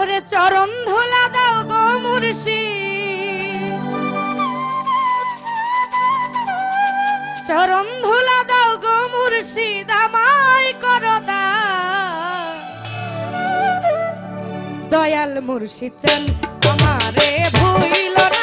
ওরে চরণ ধুলা দাও গো মুর্শি। চরণ ধুলা দাও গো মুর্শি, দামাই করদা দয়াল মুর্শিদ চান আমারে ভুইল না।